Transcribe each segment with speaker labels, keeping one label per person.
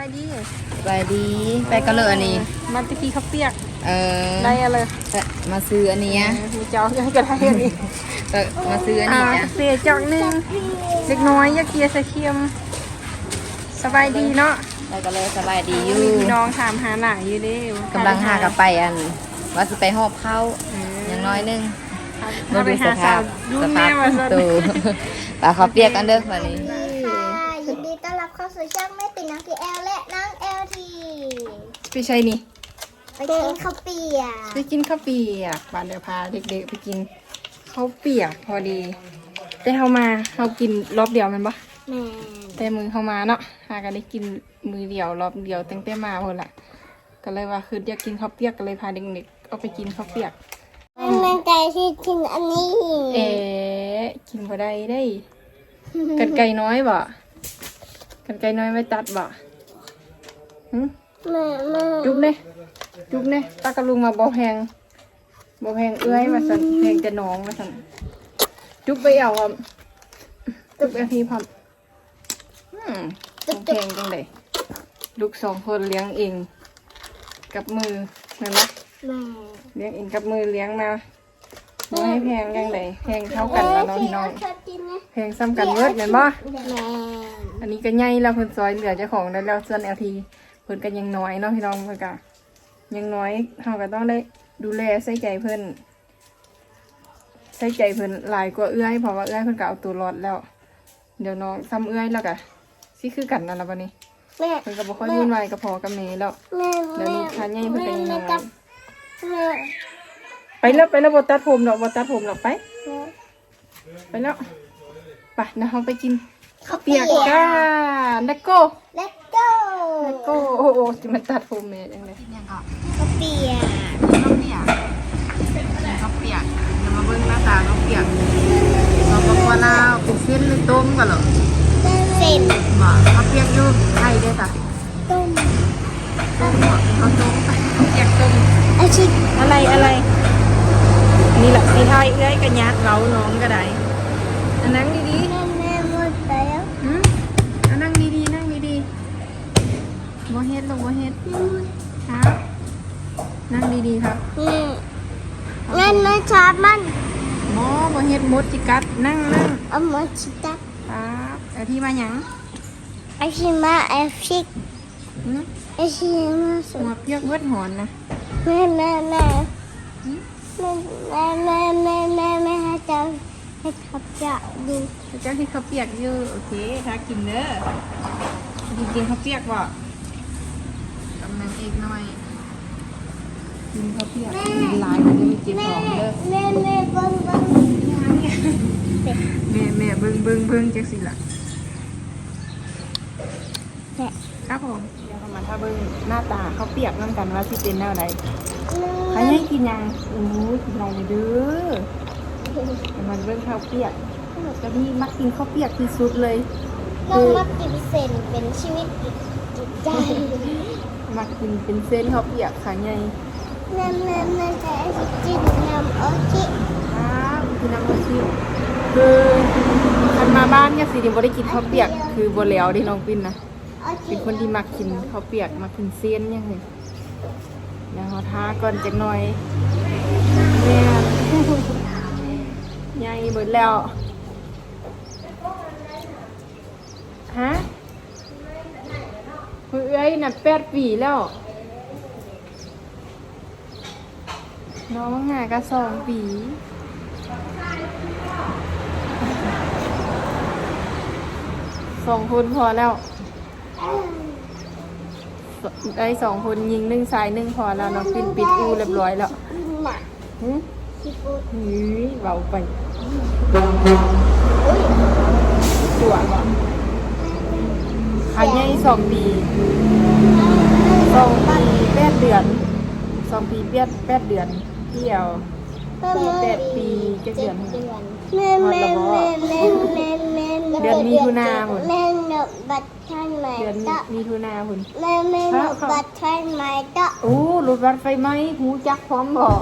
Speaker 1: ายดี
Speaker 2: ไปดีไปกันเลยอันนี้
Speaker 1: มันตะกี้เขาเปียก
Speaker 2: เออ
Speaker 1: ได้อะไร
Speaker 2: มาซื้ออันเนี้ย
Speaker 1: มีเจ้ายังก็ได้อันนี้
Speaker 2: ก็มาซื้ออัน
Speaker 1: อ่า
Speaker 2: นี้จ้ะ
Speaker 1: เสียจอกหนึงเล็กน้อยยาเกียร์ใส่เค็มสบายดีเนาะ
Speaker 2: ไปกันเลยสบายดีอยู่
Speaker 1: มีพี่น้องถามหาหนังอยู่เด้
Speaker 2: กำลังหากับไปอัน ว่าจะไปหอบเข้า
Speaker 1: เออ
Speaker 2: อย่างน้อยหนึง
Speaker 1: เราไปหาสาวยุ่
Speaker 2: ส
Speaker 1: ง
Speaker 2: ภา
Speaker 1: แม่
Speaker 2: พ
Speaker 1: มาซะ
Speaker 2: ตูปลาเขาวเปียกกันเด้อวันนี้
Speaker 3: ค่ะยินดี ต้อนรับเข้าสู่ช่องแม่ติ่งน้องทีแอลและน้องเอลที
Speaker 1: ไปใช่นี่
Speaker 3: ไปกินข้าวเปียก
Speaker 1: ไปกินข้าวเปียกบ้านเดียวพาเด็กๆไปกินข้าวเปียกพอดี แต่เฮามาเฮากินรอบเดียวแมันปะ
Speaker 3: แม่
Speaker 1: แต่มือเข้ามาเนาะหากันได้กินมือเดียวรอบเดียวตั้งแต่มาพอละก็เลยว่าคืออยากกินข้าวเปียกก็เลยพาเด็กๆเอาไปกินข้าวเปียก
Speaker 3: มันเป็นใจที่กินอันนี้
Speaker 1: เอ๊ะกินพอได้ได้กันไก่น้อยบ่ กันไก่น้อยไม่ตัดบ่หึ
Speaker 3: แม่แม่
Speaker 1: จุ๊บเน่จุ๊บเน่ตากระลุงมาบ่แพงบ่แพงเอื้อยมาสั่นแพงจะน้องมาสั่นจุ๊บไปเอาอะจุ๊บเอาทีพร้อมอืมบ่แพงจังไดลูกสองคนเลี้ยงเอง กับมือเห็นไหม
Speaker 3: แม่
Speaker 1: เลี้ยงเองกับมือเลี้ยงมา บ่ให้แพงจังไดแพงเท่ากันแล้วเนาะพี่น้อง
Speaker 3: ชอบกินไหม
Speaker 1: แพงซ้ำกันเวิร์ดแม่นบ่
Speaker 3: แม่
Speaker 1: อันนี้ก็ใหญ่แล้วเพิ่นซอยเหลือเจ้าของได้แล้วส่วน LT เพิ่นก็ยังน้อยเนาะพี่น้องเพิ่นก็ยังน้อยเฮาก็ต้องได้ดูแลใส่ใจเพิ่นใส่ใจเพิ่นหลายกว่าเอื้อยเพราะว่าเอื้อยเพิ่นก็เอาตัวรอดแล้ว เดี๋ยวน้องซ้ำเอื้อยแล้วก็สิคือกันนั่นล่ะบัดนี้
Speaker 3: แม่
Speaker 1: เพิ่นก็บ่ค่อยวุ่นวายกับพ่อกับแม่แล้ว
Speaker 3: แม่
Speaker 1: เดี๋ยวนี้ทานใหญ่เพิ่นก็ยังน้อย
Speaker 3: แม่
Speaker 1: ไปแล้วไปแล้วบ่ตัดผมดอกบ่ตัดผมดอกไป ไปแล้วไปนะเฮาไปกินข้าวเปียกกันเลโก้
Speaker 3: เลตโก้
Speaker 1: เลโก้โอ้โหจะมาตัดผมแม่จังเลย
Speaker 3: ข้าวเปียก
Speaker 1: ข้าวเปียกข้าวเปียกเดี๋ยวมาเบิ่งหน้าตาข้าวเปียกเราบอกว่าลาวเป็นเส้นหรือต้มกันเหรอ
Speaker 3: เส้น
Speaker 1: บ่ข้าวเปียกอยู่ไทยเด้อจ้ะ
Speaker 3: ต้ม
Speaker 1: ต้มบ่เอาต้มไปข้าวเปียกต้ม
Speaker 3: อาชิ
Speaker 1: อะไรอะไร นี่แหละสีไทยเอ้ยกันยัดเราน้องก็ได้อันนั่งดี
Speaker 3: แม่แม่หมดแล้ว
Speaker 1: ๆหืมอันนั่งดีๆนั่งดีๆบ่เฮ็ดลงบ่เฮ็ดครับ นั่งดีๆครับ
Speaker 3: แม่แม่แม่ชอบมัน
Speaker 1: หมอบ่เฮ็ดมดจิกัดนั่งนั่ง
Speaker 3: เอามาชิตัก
Speaker 1: ครับเอาที่มาหยัง
Speaker 3: อาชิมาเอฟชิก
Speaker 1: หืม
Speaker 3: อาชิมาสุ
Speaker 1: หัวเปียกเวิดหอนนะ
Speaker 3: แม่แม่แม่แม่แม่แม่ ให้ขับจะดู
Speaker 1: เจ้าที่เขาวเปียกอยู่โอเคถ้ากินเด้อกินกินข้าวเปียกบ่กำลังเอกหน่อยกินข้าวเปียกกินหลายมันจะมีเจ็บ
Speaker 3: แม่
Speaker 1: ท้องเด้อ
Speaker 3: แม่แม่เบังเบัง
Speaker 1: แม่แม่เบิ่งเบิ่งเบิ่งจังสิล่ะ
Speaker 3: แม่
Speaker 1: ครับผมเดี๋ยวเรามาถ้าเบิ่งหน้าตาข้าวเปียกน้ำกันว่าสิเป็นแนวใดใครให้กินยังโอ้ยกินอะไรเลยเด้อเดี๋ยว มันเบิ่งข้าวเปียกจะนี่มักกินข้าวเปียกที่สุดเลย
Speaker 3: น้องมักกินเส้นเป็นชีวิตจิตใจ
Speaker 1: มักกินเป็นเส้นข้าวเปียกค่ะไง
Speaker 3: แม่แม่แม่จะให้กินน้ำโอชิ
Speaker 1: ครับคือน้ำมันชิมคือคันมาบ้านเนี่ยสิยังบ่ได้กินข้าวเปียก คือบ่แล้วที่น้องปินนะ
Speaker 3: โอชิ
Speaker 1: เป็นคนที่มักกินข้าวเปียกมักกินเส้นยังไงเดี๋ยวเราทาก่อนจักหน่อยแม่ ใหญ่เบิดแล้ว ฮะเฮ้ยน่ะแปดปีแล้ว น้องหาก็สองปีสองคนพอแล้วได้สองคนยิงหนึ่งสายหนึ่งพอแล้วน้องปินปิดอูเรียบร้อยแล้ว
Speaker 3: หนัก
Speaker 1: หึ
Speaker 3: ที่พูด
Speaker 1: หืยเบาไป ตัวบ่ขายใหญ่สองปีสองปีแปดเดือนสองปีแปดแปดเดือนเที่ยวแปดปีเจ็ดเดือน
Speaker 3: แม่แม่แม่แม่แม่แม่
Speaker 1: เดือนมิถุนาหมด
Speaker 3: แม่หนกบัตรท่านไหม
Speaker 1: เดือนมีทุนาคุณ
Speaker 3: แม่แม่หนกบัตรท่านไหมตะ
Speaker 1: โอ้รถบัสไฟไหมหูจักพร้อมบอก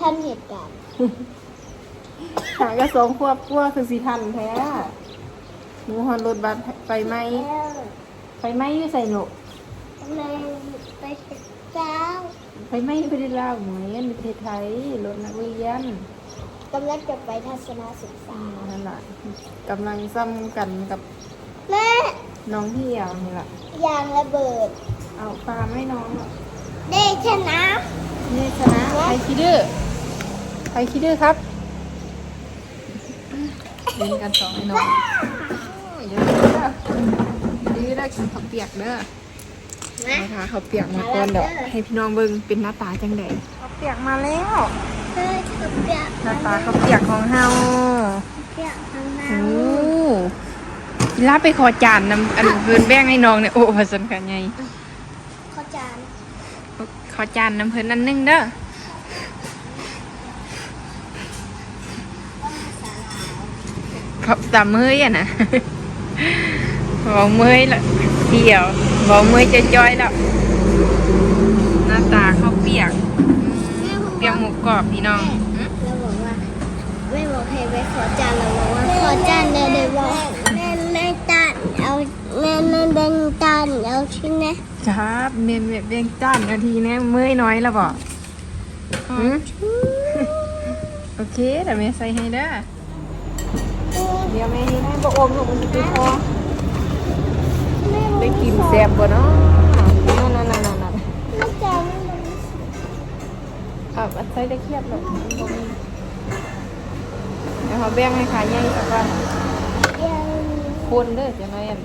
Speaker 3: ท่านเหตุการณ์
Speaker 1: หากระสองควบกลัวคือสีทันแท้หนูฮอนรถบัสไฟไหมไฟไหมอยู่ใส่หนู
Speaker 3: ไแม่ไปเช้า
Speaker 1: ไปไหมไปได้ลาวเหมือนประเทศไทยรถนักเรียน
Speaker 3: กำลังจะไปทัศนศึกษา
Speaker 1: นั่นแหละกำลังซ้ำกันกับ
Speaker 3: แม่
Speaker 1: น้องที่ยาวนี่แหละ
Speaker 3: ยางระเบิด
Speaker 1: เอาปลาไม่น้อง
Speaker 3: เดชนะ
Speaker 1: นี่ชนะใครคิดดื้อใครคิดดื้อครับ เล่นกันสองไอ้น้องเดี๋ยวดื้อได้กินข้าวเปียกเด้อ
Speaker 3: นะ
Speaker 1: นะคะข้าวเปียกมาก่อนเดี๋ยวให้พี่น้องเบิ่งเป็นหน้าตาจังไดข้าวเปียกมาแล้ว
Speaker 3: เฮ้ยขับเปียก
Speaker 1: หน้าตาข้าวเปียกของเฮา
Speaker 3: เปียกทางน้
Speaker 1: โอ้ลาไปขอจานนำอันเพิ่นแบ่งให้น้องเนี่ยโอ้ว่าซั่นกันไงำ
Speaker 3: ข้าวจาน
Speaker 1: ขอจานน้ำเพิ่นอันหนึงเด้อ เขาตามมืออะนะบอกมือละเดียวบอกมือจะจอยแล้วหน้าตาข้าวเปียกเปียกหมูกรอบพี่น้องหึ
Speaker 3: เราบอกว่าไม่บอกให้ไปขอจานเราบอกว่าขอจานเดี๋ยวเดี๋ยวบอกแม่แม่จานเอาแม่แม่แบ่งจานเอาชิ้นนะ
Speaker 1: ครับเมนเบียงจ้านนาทีเนี้ยเมื่อยน้อยแล้วบอกหืมโอเคแต่แม่ใส่ให้เด้อ เดี๋ยวแม่ให้บ่อมลูกมันจะไปพอได้กินแซ่บบ่เนาะนั่นนั่นนั่นนั่นนั่น
Speaker 3: แม่จานมัน
Speaker 1: อะใส่ได้เครียดหรอกเดี๋ยวเขาแบ่งให้ขายใหญ่สักวันคนเด้อจะน้อยอัน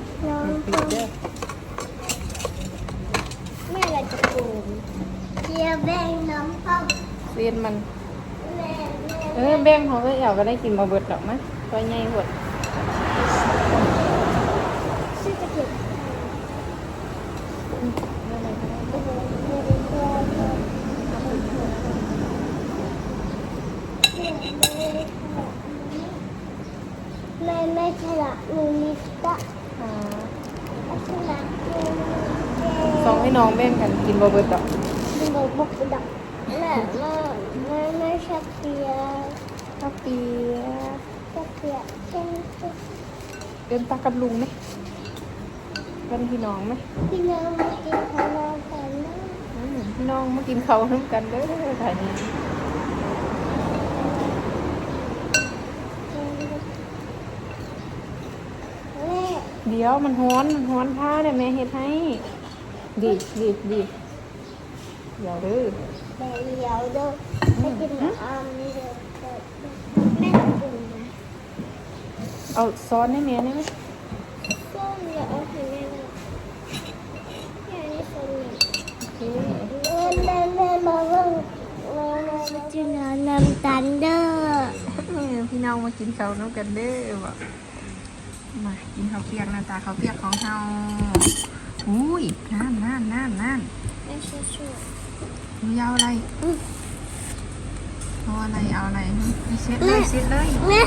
Speaker 1: ปิดเด้อ
Speaker 3: แม่เราจะปรุงเจียวแบ่งน้ำพ่อ
Speaker 1: เรียนมันเออแบ่งของเอ้ยเอาก็ได้กินบ่เบิดดอกมั้ย ตัวใหญ่หมด
Speaker 3: ชื่อจะเก็บแม่แม่ฉลาดหนูนิดก็
Speaker 1: อ่า
Speaker 3: ฉลาดหนูนิด
Speaker 1: สองให้น้องแบ่งกันกินบ่เบิดดอก
Speaker 3: มันบอกบอกดักแม่แม่แม่แม่ชอบเปีย
Speaker 1: ข้าวเปียก
Speaker 3: ชอบเปียเช่น
Speaker 1: เดินตากับลุงไหมเป็นพี่น้องไหม
Speaker 3: พี่น้องมากินของเรากันนะ
Speaker 1: อืมพี่น้องมากินข้าวร่วมกันเด้อถ่ายนี้
Speaker 3: แม่
Speaker 1: เดี๋ยวมันฮ้อนมันฮ้อนผ้าเนี่ยแม่เฮ็ดให้ดีดีดีเดี๋ยวเด้อ
Speaker 3: แม่เลี้ยวเด้อไม่กินอ่อมเด้อแม่กินนะ
Speaker 1: เอาซอสให้แม่ได้ไหม
Speaker 3: ก็เลี้ยวเอาให้แม่นะแม่นี่คนหนึ่ง
Speaker 1: โอเค
Speaker 3: แม่แม่แม่มาเบิ่องแม่แม่มากินน้ำตาลเด้อ
Speaker 1: พี่น้องมากินข้าวน้ำกันเด้อบอกมากินข้าวเปียกหน้าตาข้าวเปียกของเฮาอุ้ยนั่นนั่นนั่นนั่น
Speaker 3: แม่ช่วยช่วย
Speaker 1: หนูเอาอะไร เอาอะไรเอาอะไรไปเช็ดเลยเช็ดเลย
Speaker 3: แม่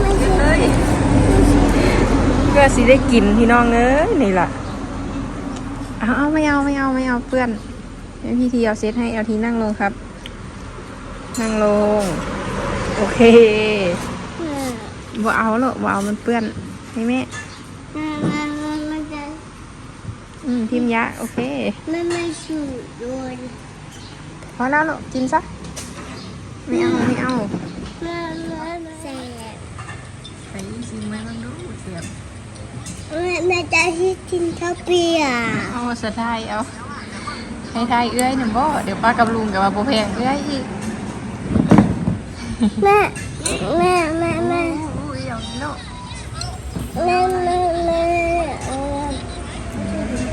Speaker 3: แม่
Speaker 1: เช็ดเลยเพื่อสิได้กินพี่น้องเอ้ยนี่ล่ะเอาเอาไม่เอาไม่เอาไม่เอาเพื่อนเดี๋ยวพี่ทีเอาเซตให้เอาทีนั่งลงครับ นั่งลง โอเคบ่เอาหรอกบ่เอามันเปื้อนให้แม่
Speaker 3: แม่แม่แม่แม่จะ
Speaker 1: อืมพิมพ์ยะ โอเค
Speaker 3: แม่ไม่สูดด้วย
Speaker 1: พอแล้วลูกกินซะ ไม่เอาไม่เอา
Speaker 3: แม่แม่แซ่บ
Speaker 1: ไปซิมไว้บ้างดูเสียบ
Speaker 3: แม่แม่จะให้กินข้าวเปียก
Speaker 1: เอาสะไทยเอาให้ไทยเอื้อยหนึ่งบ่เดี๋ยวป้ากับลุงกับว่าโบแพงเอื้อยอีก
Speaker 3: แม่แม่แม่แม่
Speaker 1: อุ้ยเอาลูก
Speaker 3: แม่แม่แม่เออ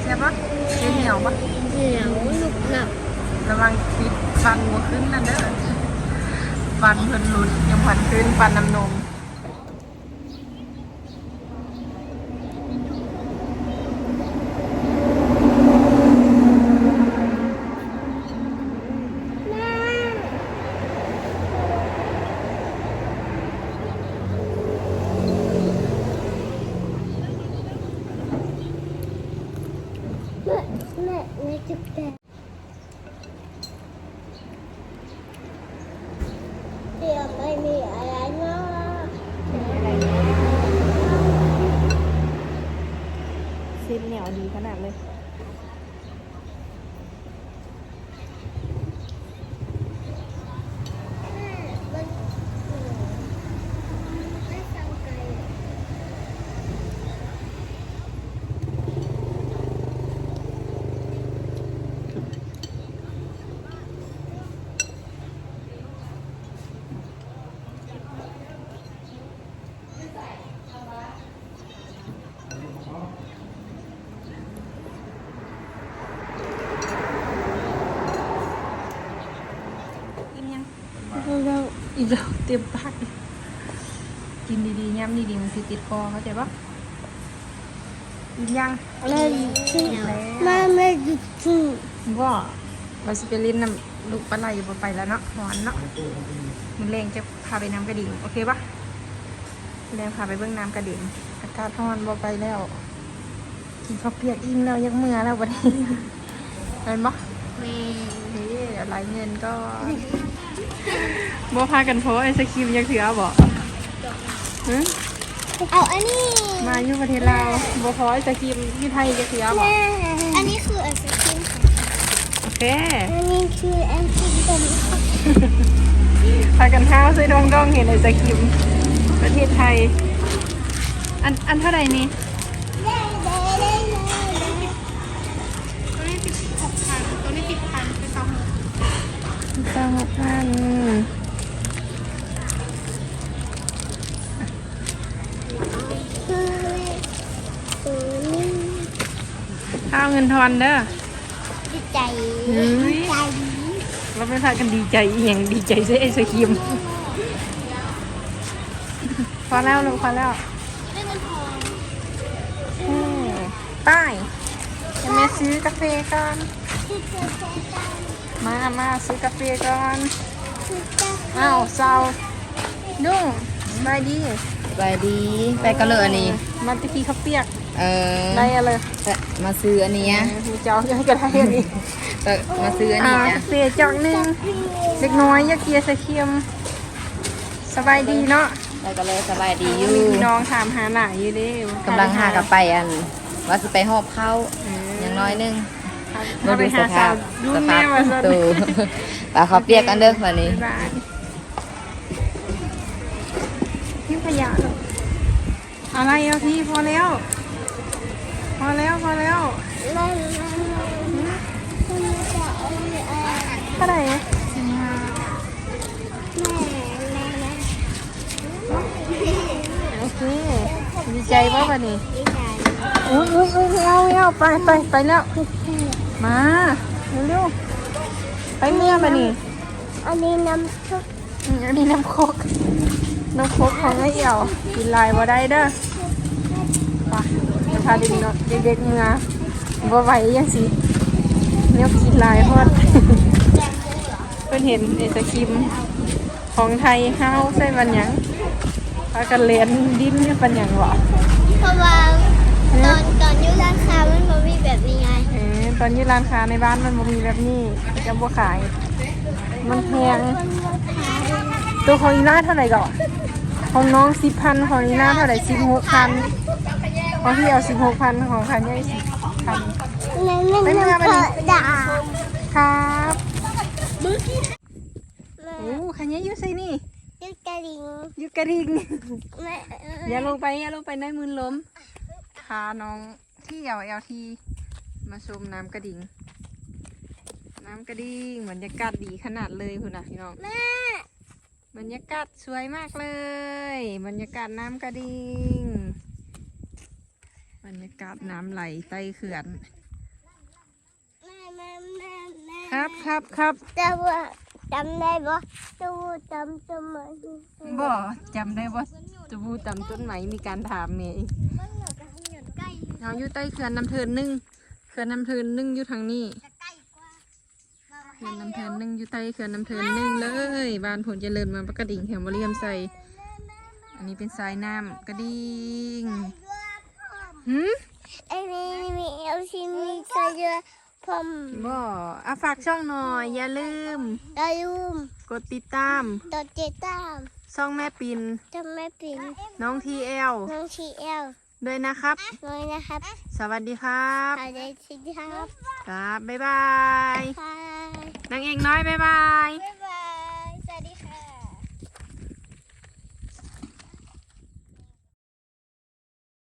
Speaker 1: เสียบปะเสียเหนียวปะ
Speaker 3: เหนียวหนุบหนับ
Speaker 1: ระวังปิดฟันหัวขึ้นนะเด้อ ฟันเพิ่นหลุดยังฟันขึ้นฟันน้ำนม
Speaker 3: แม่แม่แม่แม่จุดแต่เดี๋ยวไม่มีอะไรเนาะ
Speaker 1: ซิมเหนียวดีขนาดเลย อีกแล้วเต็มปากเลยกินดีๆย้ำดีๆมันสิติดคอเข้าใจปะกินยัง
Speaker 3: แม่ที่แม่แม่ดูที่
Speaker 1: ว่าเราสิไปเล่นน้ำลูกปลาไหลบ่ไปแล้วเนาะหอนเนาะมันแรงจะพาไปน้ำกระดิ่งโอเคปะแรงพาไปเบื้องน้ำกระดิ่งอากาศร้อนบ่ไปแล้ว กินข้าวเปียกอิ่มแล้วยังเมื่อแล้ววันนี้เห็นปะ
Speaker 3: แม่
Speaker 1: เฮ้ยอะไรเงินก็ บ่พากันโพสไอศครีมยังถือเอาบ่หึ
Speaker 3: เอาอันนี้
Speaker 1: มาอยู่ประเทศลาวบ่พอไอศครีมที่ไทยจะถือเอาบ่
Speaker 3: แม่อันนี้คือไอศครีม
Speaker 1: โอเค
Speaker 3: อันนี้คือไอศครีม
Speaker 1: พากันห้าวใส่ดองดองๆเห็นไอศครีมประเทศไทย อันอันเท่าไหร่นี่ สองหกพันข้าวเงินทอนเด้อ
Speaker 3: ดีใจ
Speaker 1: เฮ้ย
Speaker 3: ใจ
Speaker 1: เราไม่พากันดีใจอย่างดีใจซื้อไอศครีมพอแล้วลูกพอแล้ว
Speaker 3: ได้เงินทอง
Speaker 1: ป้ายจะมาซื้อกาแฟก่อ
Speaker 3: น
Speaker 1: มามาซื้อกาแฟก่อน
Speaker 3: คือเจอ
Speaker 1: อ้าวเซาดุ้งสบายดี
Speaker 2: ไปดีไปกันเลยอันนี้
Speaker 1: มาตะกี้เขาวเปียก
Speaker 2: เออ
Speaker 1: ได้อะไร
Speaker 2: มาซื้ออันนี้
Speaker 1: มีเจ้าอยากก็ได้อันนี้
Speaker 2: ก็มาซื้ออัน
Speaker 1: อ่า
Speaker 2: นี้
Speaker 1: กา
Speaker 2: จ้ะ
Speaker 1: แฟจอกหนึ่งเล็กน้อยอยากเกียร์ใส่เค็มสบายดีเนาะ
Speaker 2: ไปกันเลยสบายดีอยู่
Speaker 1: มีพี่น้องถามหาหน่ายอยู่เด้
Speaker 2: กำลังหากับไปอัน ว่าสิไปหอบเข้า
Speaker 1: เออ
Speaker 2: อย่างน้อยหนึง
Speaker 1: มาไปหาสาวดู
Speaker 2: ส
Speaker 1: แม่
Speaker 2: ภาพ
Speaker 1: มาซะ
Speaker 2: ตูปลาเขาวเปียกกันเด้อวันนี้
Speaker 1: บ๊ายบายทิ้งขยะลูกอะไรอะพี่พอแล้ว พอแล้วพอแล้ว
Speaker 3: แม่แม่คุณจะเอาอะไร
Speaker 1: เท่าไหร่สิบห้า
Speaker 3: แม่แม่แม่
Speaker 1: โอเคดีใจป่ะวันนี้
Speaker 3: ดีใจ
Speaker 1: อุ้ยอุ้ยอุ้ยเอาเอาไปไปไปแล้ว มาเร็วๆไปเมื่อมานี่
Speaker 3: อันนี้น้ำซุป
Speaker 1: อืมอันนี้น้ำโคกน้ำโคกของไอ้เอี่ยวกินลายบ่ได้เด้อไปจะพาเด็กเนาะเด็กๆเมื่อบ่ไหวยังสิเนี่ยกินลายพอดเพิ่นเห็นไอศครีมของไทยเฮาใส่บันหยังพากันเรียนดิ้นนี่ปันหยังหรอ
Speaker 3: เพราะว่าตอนตอนอยุราคามันบ่มีแบบนี้ไง
Speaker 1: เออ ตอนนี้ร้านค้าในบ้านมันบ่มีแบบนี้จะบ่ขาย มันแพงตัวของอีน่าเท่าไหร่ก่อนของน้องสิบพันของอีน่าเท่าไหร่สิบหกพันของพี่เอาสิบหกพันของคันย่อยสิบพัน
Speaker 3: นั่นนั่น
Speaker 1: ไม่
Speaker 3: นั่
Speaker 1: เมื่อไป
Speaker 3: น
Speaker 1: ดิ
Speaker 3: ด่า
Speaker 1: ครับโอ้คันย่อยอยู่ไสนี่
Speaker 3: ยึดกระดิ่ง
Speaker 1: อยู่กระดิ่ง
Speaker 3: แม่
Speaker 1: อย่าลงไปอย่าลงไปในมืนล้มพาน้องที่เอลเอลที มาชมน้ำกระดิ่ง น้ำกระดิ่งบรรยากาศดีขนาดเลยคุณนะพี่น้อง
Speaker 3: แม่
Speaker 1: บรรยากาศสวยมากเลย บรรยากาศน้ำกระดิ่ง บรรยากาศน้ำไหลใต้เขื่อน
Speaker 3: แม่แม่แม่แม่
Speaker 1: ครับครับครับ
Speaker 3: แต่ว่าจำได้ปะตูจำจำมัน
Speaker 1: บ่จำได้ว่าจะบูตำต้นไหมมีการถามเมย์
Speaker 3: มันเหนือกับเหนือใกล้
Speaker 1: เอาอยู่ใต้เขื่อนน้ำเทินหนึ่งเขื่อนน้ำเทินหนึ่งอยู่ทางนี้
Speaker 3: จะใกล้กว่า
Speaker 1: เขื่อนน้ำเทินหนึ่งอยู่ใต้เขื่อนน้ำเทินหนึ่งเลยบ้านผลเจริญเมาปะกระดิ่งแถวบริยมใส่ อันนี้เป็นทรายน้ำกระดิ่งหืม
Speaker 3: ไอ้นี่มีเอลซีมีใส่เยอะผม
Speaker 1: บ่อาฝากช่องหน่อย อย่าลืม
Speaker 3: ดายุม
Speaker 1: กดติดตาม
Speaker 3: ดอเจตาม
Speaker 1: ช่องแม่ปิน
Speaker 3: จำไม่ปิน
Speaker 1: น้องทีเอล
Speaker 3: น้องชีเอล
Speaker 1: ด้วยนะครับ
Speaker 3: น้อยนะครับ
Speaker 1: สวัสดีครับ
Speaker 3: สวัสดีครับ
Speaker 1: ครับ บ๊ายบาย
Speaker 3: บาย
Speaker 1: นางเอกน้อย บ๊ายบาย
Speaker 3: บ๊าย